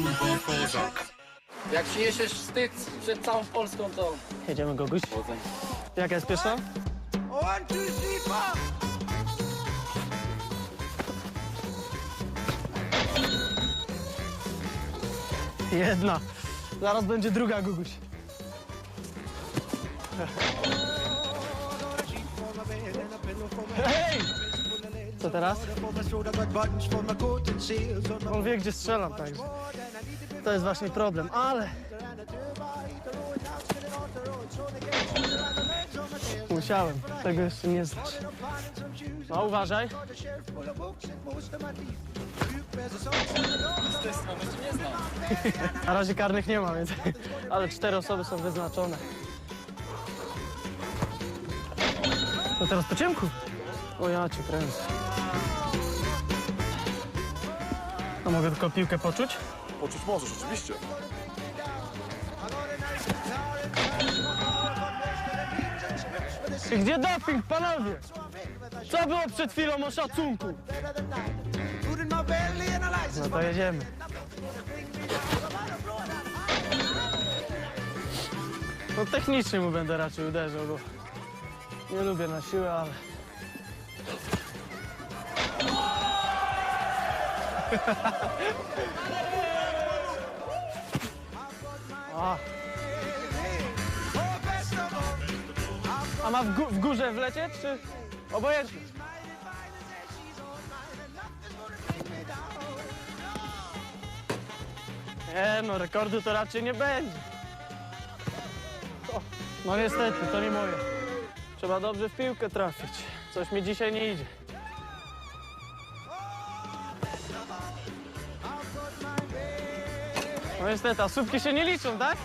Turbo Kozak. Jak przyniesiesz wstyd przed całą Polską, to... Jedziemy, Goguś. Jaka jest pierwsza? One, two, three, four. Jedna. Zaraz będzie druga, Guguś. Co teraz? On wie, gdzie strzelam, także to jest właśnie problem, ale... Musiałem, tego jeszcze nie znać. No, uważaj. Na razie karnych nie ma, więc... Ale cztery osoby są wyznaczone. To teraz po ciemku. O ja cię kręcę. A mogę tylko piłkę poczuć? Poczuć możesz, oczywiście. I gdzie doping, panowie? Co było przed chwilą o szacunku? No to jedziemy. No technicznie mu będę raczej uderzał, bo nie lubię na siłę, ale... A. A ma w, gó- w górze wlecieć, czy obojętnie? Nie no, rekordu to raczej nie będzie. No niestety, to nie moje. Trzeba dobrze w piłkę trafić. Coś mi dzisiaj nie idzie. No niestety, a słupki się nie liczą, tak?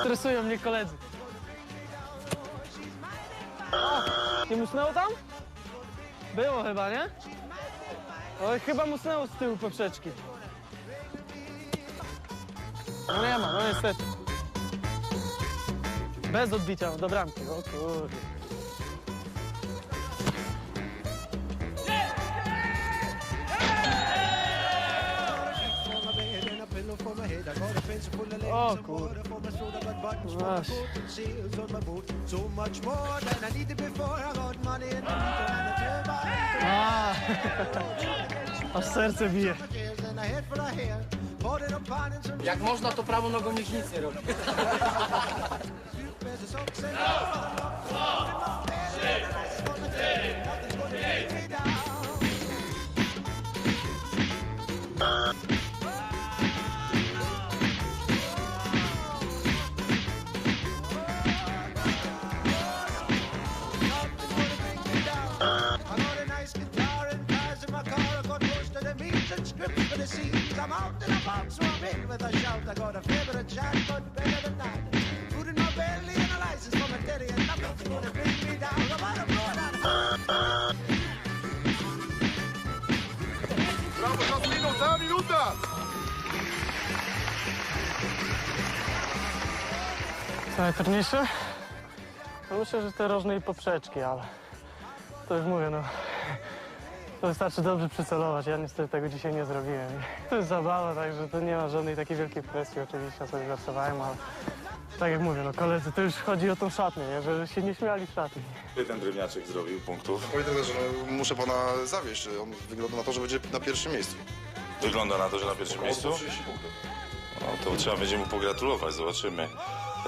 Stresują mnie koledzy. O, nie musnęło tam? Było chyba, nie? Oj, chyba musnęło z tyłu poprzeczki. No nie ma, no niestety. Bez odbicia do bramki, o kurde. Of hair. Bought it upon and some Jak można, to prawą nogą niech nic nie robi. nice guitar and guys in my car. I got most of the means and scripts for the scenes. I'm out in a box, so I'm in with a shout. I got a favorite chat, but better than that. Food in my belly and a license from a daddy, and nothing's gonna bring me down. I'm out of blood out Brawo, czas minut, cała minuta! Co najtrudniejsze? No myślę, że te rożne i poprzeczki, ale to już mówię, no. To wystarczy dobrze przycelować. Ja niestety tego dzisiaj nie zrobiłem. To jest zabawa, także to nie ma żadnej takiej wielkiej presji. Oczywiście ja sobie żartowałem, ale tak jak mówię, no koledzy, to już chodzi o tą szatnię, nie? że się nie śmiali w szatni. Ile ten drewniaczek zrobił punktów? Panie trenerze, no, muszę pana zawieść. On wygląda na to, że będzie na pierwszym miejscu. Wygląda na to, że na pierwszym miejscu? 30 punktów. No to trzeba będzie mu pogratulować, zobaczymy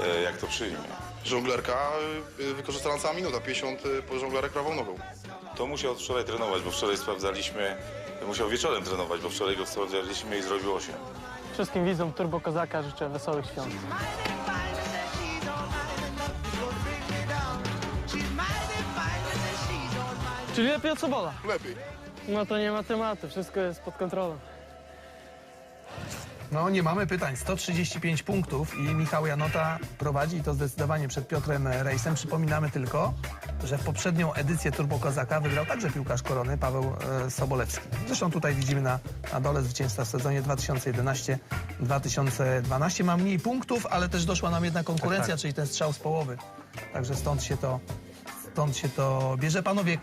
e, jak to przyjmie. Żonglerka y, wykorzystana cała minuta, 50 y, po żonglerek prawą nogą. To musiał od wczoraj trenować, bo wczoraj sprawdzaliśmy, musiał wieczorem trenować, bo wczoraj go sprawdzaliśmy i zrobił 8. Wszystkim widzom Turbo Kozaka życzę wesołych świąt. Czyli lepiej od Sobola. Lepiej. No to nie ma tematu, wszystko jest pod kontrolą. No, nie mamy pytań. 135 punktów i Michał Janota prowadzi to zdecydowanie przed Piotrem Rejsem. Przypominamy tylko, że w poprzednią edycję Turbo Kozaka wygrał także piłkarz korony Paweł e, Sobolewski. Zresztą tutaj widzimy na, na dole zwycięzca w sezonie 2011-2012. Ma mniej punktów, ale też doszła nam jedna konkurencja, czyli ten strzał z połowy. Także stąd się to, stąd się to bierze. Panowie,